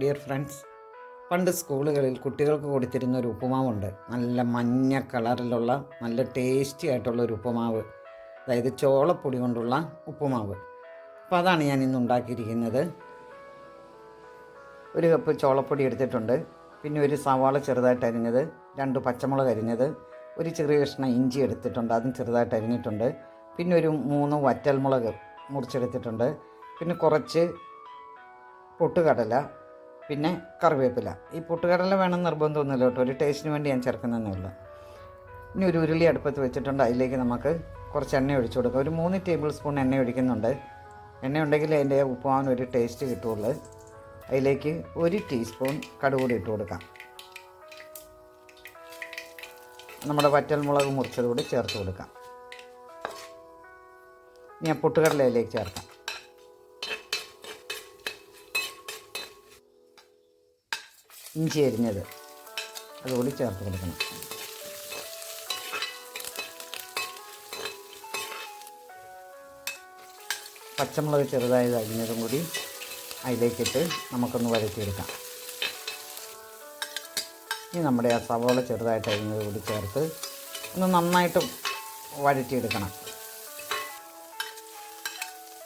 Dear friends പണ്ട് സ്കൂളുകളിൽ കുട്ടികൾക്ക് കൊടുത്തിരുന്ന ഒരു ഉപ്പുമാവുണ്ട്. നല്ല മഞ്ഞ കളറിലുള്ള നല്ല ടേസ്റ്റി ആയിട്ടുള്ള ഒരു ഉപ്പുമാവ്. അതായത് ചോളപ്പൊടി കൊണ്ടുള്ള ഉപ്പുമാവ്. അപ്പോൾ അതാണ് ഞാൻ ഇന്ന് ഉണ്ടാക്കിയിരിക്കുന്നത്. ഒരു കപ്പ് ചോളപ്പൊടി എടുത്തിട്ടുണ്ട്. പിന്നെ ഒരു സവാള ചെറുതായിട്ട് അരിഞ്ഞത് രണ്ട് പച്ചമുളക് അരിഞ്ഞത് ഒരു ചെറിയ കഷ്ണം ഇഞ്ചി എടുത്തിട്ടുണ്ട് അതും ചെറുതായിട്ട് അരിഞ്ഞിട്ടുണ്ട്. പിന്നെ ഒരു മൂന്ന് വറ്റൽമുളക് മുറിച്ചെടുത്തിട്ടുണ്ട്. പിന്നെ കുറച്ച് പൊട്ടുകടല പിന്നെ കറിവേപ്പില. ഈ പൊട്ടുകടല വേണം നിർബന്ധമൊന്നുമില്ല കേട്ടോ. ഒരു ടേസ്റ്റിന് വേണ്ടി ഞാൻ ചേർക്കുന്നതേ ഉള്ളൂ ഇനി ഒരു ഉരുളി അടുപ്പത്ത് വെച്ചിട്ടുണ്ട്. അതിലേക്ക് നമുക്ക് കുറച്ച് എണ്ണ ഒഴിച്ചു കൊടുക്കാം. ഒരു മൂന്ന് ടേബിൾ സ്പൂൺ എണ്ണ ഒഴിക്കുന്നുണ്ട്. എണ്ണ ഉണ്ടെങ്കിൽ അതിന്റെ ഉപ്പുമാവിന് ഒരു ടേസ്റ്റ് കിട്ടുള്ളൂ. അതിലേക്ക് ഒരു ടീസ്പൂൺ കടുകൂടി ഇട്ട് കൊടുക്കാം. നമ്മുടെ വറ്റൽമുളക് മുറിച്ചത് കൂടി ചേർത്ത് കൊടുക്കാം. ഞാൻ ആ ചേർക്കാം. ഇഞ്ചി അരിഞ്ഞത്. അതുകൂടി ചേർത്ത് കൊടുക്കണം. പച്ചമുളക് ചെറുതായത് അരിഞ്ഞതും കൂടി അതിലേക്കിട്ട് നമുക്കൊന്ന് വരട്ടിയെടുക്കാം ഇനി നമ്മുടെ ആ സവോള ചെറുതായിട്ട് അരിഞ്ഞത് കൂടി ചേർത്ത് ഒന്ന് നന്നായിട്ട് വഴറ്റിയെടുക്കണം.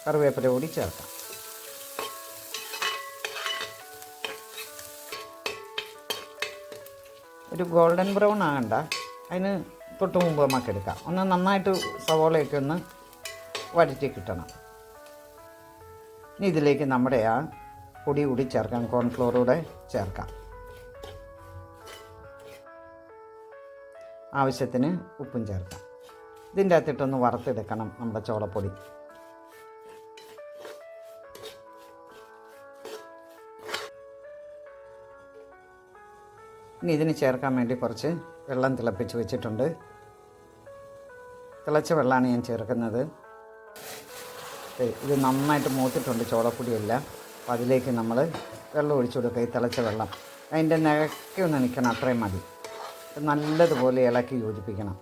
കറിവേപ്പില കൂടി ചേർക്കാം. ഒരു ഗോൾഡൻ ബ്രൗൺ ആകണ്ട. അതിന് തൊട്ട് മുമ്പ് നമുക്ക് എടുക്കാം. ഒന്ന് നന്നായിട്ട് സവോളയൊക്കെ ഒന്ന് വഴറ്റി കിട്ടണം. ഇനി ഇതിലേക്ക് നമ്മുടെ ആ പൊടി കൂടി ചേർക്കാം. കോൺഫ്ലോറൂടെ ചേർക്കാം. ആവശ്യത്തിന് ഉപ്പും ചേർക്കാം. ഇതിന്റെ അകത്തിട്ടൊന്ന് വറുത്തെടുക്കണം നമ്മുടെ ചോളപ്പൊടി. ഇനി ഇതിന് ചേർക്കാൻ വേണ്ടി കുറച്ച് വെള്ളം തിളപ്പിച്ച് വെച്ചിട്ടുണ്ട്. തിളച്ച വെള്ളമാണ് ഞാൻ ചേർക്കുന്നത്. ഇത് നന്നായിട്ട് മൂത്തിട്ടുണ്ട് ചോളപ്പൊടിയെല്ലാം. അപ്പോൾ അതിലേക്ക് നമ്മൾ വെള്ളം ഒഴിച്ചു കൊടുക്കുക ഈ തിളച്ച വെള്ളം. അതിന്റെ നിരക്കി ഒന്ന് നിൽക്കണം അത്രയും മതി. നല്ലതുപോലെ ഇളക്കി യോജിപ്പിക്കണം.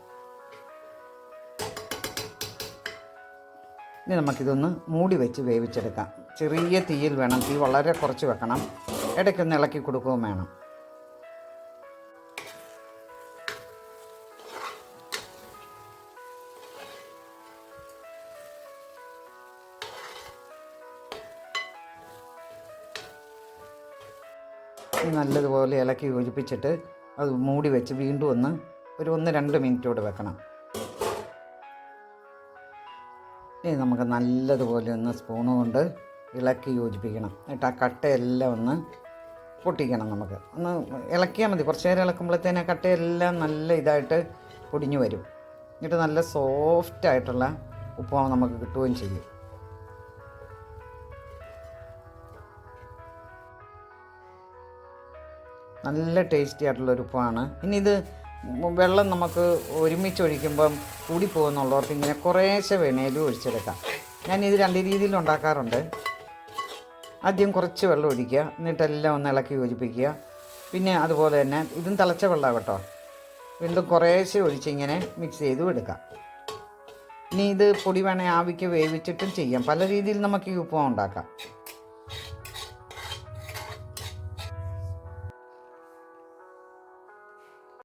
ഇനി നമുക്കിതൊന്ന് മൂടി വെച്ച് വേവിച്ചെടുക്കാം. ചെറിയ തീയിൽ വേണം തീ വളരെ കുറച്ച് വെക്കണം. ഇടയ്ക്കൊന്ന് ഇളക്കി കൊടുക്കുകയും വേണം. നല്ലതുപോലെ ഇളക്കി യോജിപ്പിച്ചിട്ട് അത് മൂടി വെച്ച് വീണ്ടും ഒന്ന് ഒരു ഒന്ന് രണ്ട് മിനിറ്റോട് വെക്കണം. ഇനി നമുക്ക് നല്ലതുപോലെ ഒന്ന് സ്പൂണ് കൊണ്ട് ഇളക്കി യോജിപ്പിക്കണം. എന്നിട്ട് ആ കട്ടയെല്ലാം ഒന്ന് പൊട്ടിക്കണം നമുക്ക്. ഒന്ന് ഇളക്കിയാൽ മതി. കുറച്ച് നേരം ഇളക്കുമ്പോഴത്തേന് ആ കട്ടയെല്ലാം നല്ല ഇതായിട്ട് പൊടിഞ്ഞു വരും. എന്നിട്ട് നല്ല സോഫ്റ്റായിട്ടുള്ള ഉപ്പുമാവ് നമുക്ക് കിട്ടുകയും ചെയ്യും. നല്ല ടേസ്റ്റി ആയിട്ടുള്ള ഉപ്പാണ് ഇനി ഇത് വെള്ളം നമുക്ക് ഒരുമിച്ച് ഒഴിക്കുമ്പം കൂടിപ്പോകുന്നുള്ളവർക്ക് ഇങ്ങനെ കുറേശ്ശെ വേണേലും ഒഴിച്ചെടുക്കാം. ഞാൻ ഇത് രണ്ട് രീതിയിൽ ഉണ്ടാക്കാറുണ്ട്. ആദ്യം കുറച്ച് വെള്ളം ഒഴിക്കുക എന്നിട്ടെല്ലാം ഒന്ന് ഇളക്കി യോജിപ്പിക്കുക. പിന്നെ അതുപോലെ തന്നെ ഇതും തിളച്ച വെള്ളമാണ് കേട്ടോ. വീണ്ടും കുറേശ്ശെ ഒഴിച്ച് ഇങ്ങനെ മിക്സ് ചെയ്ത് എടുക്കാം. ഇനി ഇത് പൊടി വേണേൽ ആവിക്ക് വേവിച്ചിട്ടും ചെയ്യാം. പല രീതിയിൽ നമുക്ക് ഈ ഉപ്പ് ഉണ്ടാക്കാം.